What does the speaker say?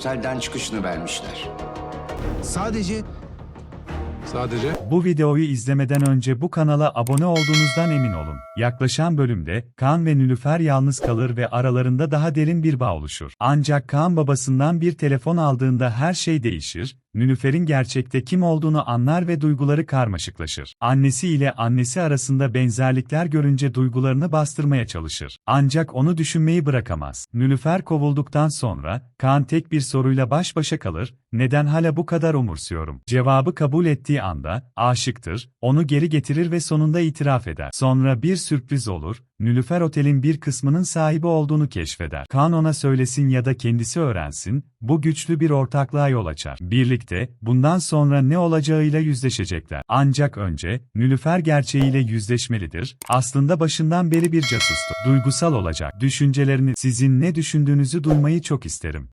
otelden çıkışını vermişler. Sadece Sadece Bu videoyu izlemeden önce bu kanala abone olduğunuzdan emin olun. Yaklaşan bölümde Kaan ve Nülüfer yalnız kalır ve aralarında daha derin bir bağ oluşur. Ancak Kaan babasından bir telefon aldığında her şey değişir. Nülüfer'in gerçekte kim olduğunu anlar ve duyguları karmaşıklaşır. Annesi ile annesi arasında benzerlikler görünce duygularını bastırmaya çalışır. Ancak onu düşünmeyi bırakamaz. Nülüfer kovulduktan sonra Kaan tek bir soruyla baş başa kalır. Neden hala bu kadar umursuyorum? Cevabı kabul ettiği anda aşıktır, onu geri getirir ve sonunda itiraf eder. Sonra bir sürpriz olur. Nülüfer otelin bir kısmının sahibi olduğunu keşfeder. Kaan ona söylesin ya da kendisi öğrensin, bu güçlü bir ortaklığa yol açar. Birlikte, bundan sonra ne olacağıyla yüzleşecekler. Ancak önce, Nülüfer gerçeğiyle yüzleşmelidir. Aslında başından beri bir casustu. Duygusal olacak. Düşüncelerini, sizin ne düşündüğünüzü duymayı çok isterim.